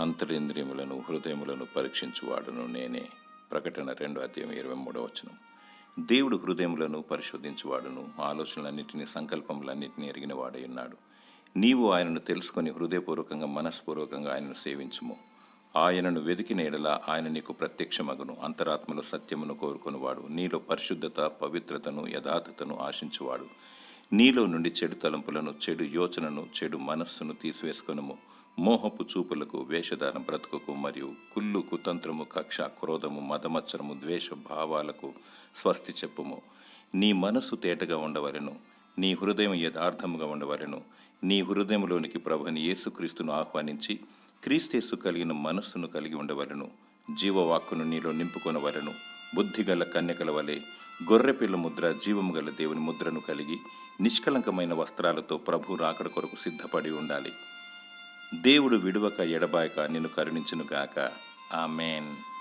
అంతరింద్రియములను హృదయములను పరీక్షించువాడును నేనే. ప్రకటన రెండు అధ్యాయం ఇరవై మూడవ వచనం. దేవుడు హృదయములను పరిశోధించువాడును ఆలోచనలన్నింటినీ సంకల్పములన్నింటినీ ఎరిగిన వాడై ఉన్నాడు. నీవు ఆయనను తెలుసుకొని హృదయపూర్వకంగా మనస్పూర్వకంగా ఆయనను సేవించుము. ఆయనను వెతికిన ఎడల ఆయన నీకు ప్రత్యక్షమగును. అంతరాత్మలో సత్యమును కోరుకునివాడు. నీలో పరిశుద్ధత పవిత్రతను యథార్థతను ఆశించువాడు. నీలో నుండి చెడు తలంపులను చెడు యోచనను చెడు మనస్సును తీసివేసుకొనుము. మోహపు చూపులకు వేషధారణ బ్రతుకుకు మరియు కుళ్ళు కుతంత్రము కక్ష క్రోధము మదమత్సరము ద్వేష భావాలకు స్వస్తి చెప్పుము. నీ మనస్సు తేటగా ఉండవలెను. నీ హృదయం యథార్థముగా ఉండవలెను. నీ హృదయంలోనికి ప్రభుని యేసుక్రీస్తును ఆహ్వానించి క్రీస్తేసు కలిగిన మనస్సును కలిగి ఉండవలెను. జీవవాక్కును నీలో నింపుకొనవలను. బుద్ధిగల కన్యకల వలె గొర్రెపిల్ల ముద్ర జీవము గల దేవుని ముద్రను కలిగి నిష్కలంకమైన వస్త్రాలతో ప్రభు రాకడ కొరకు సిద్ధపడి ఉండాలి. దేవుడు విడువక ఎడబాయక నిన్ను కరుణించునుగాక. ఆమెన్.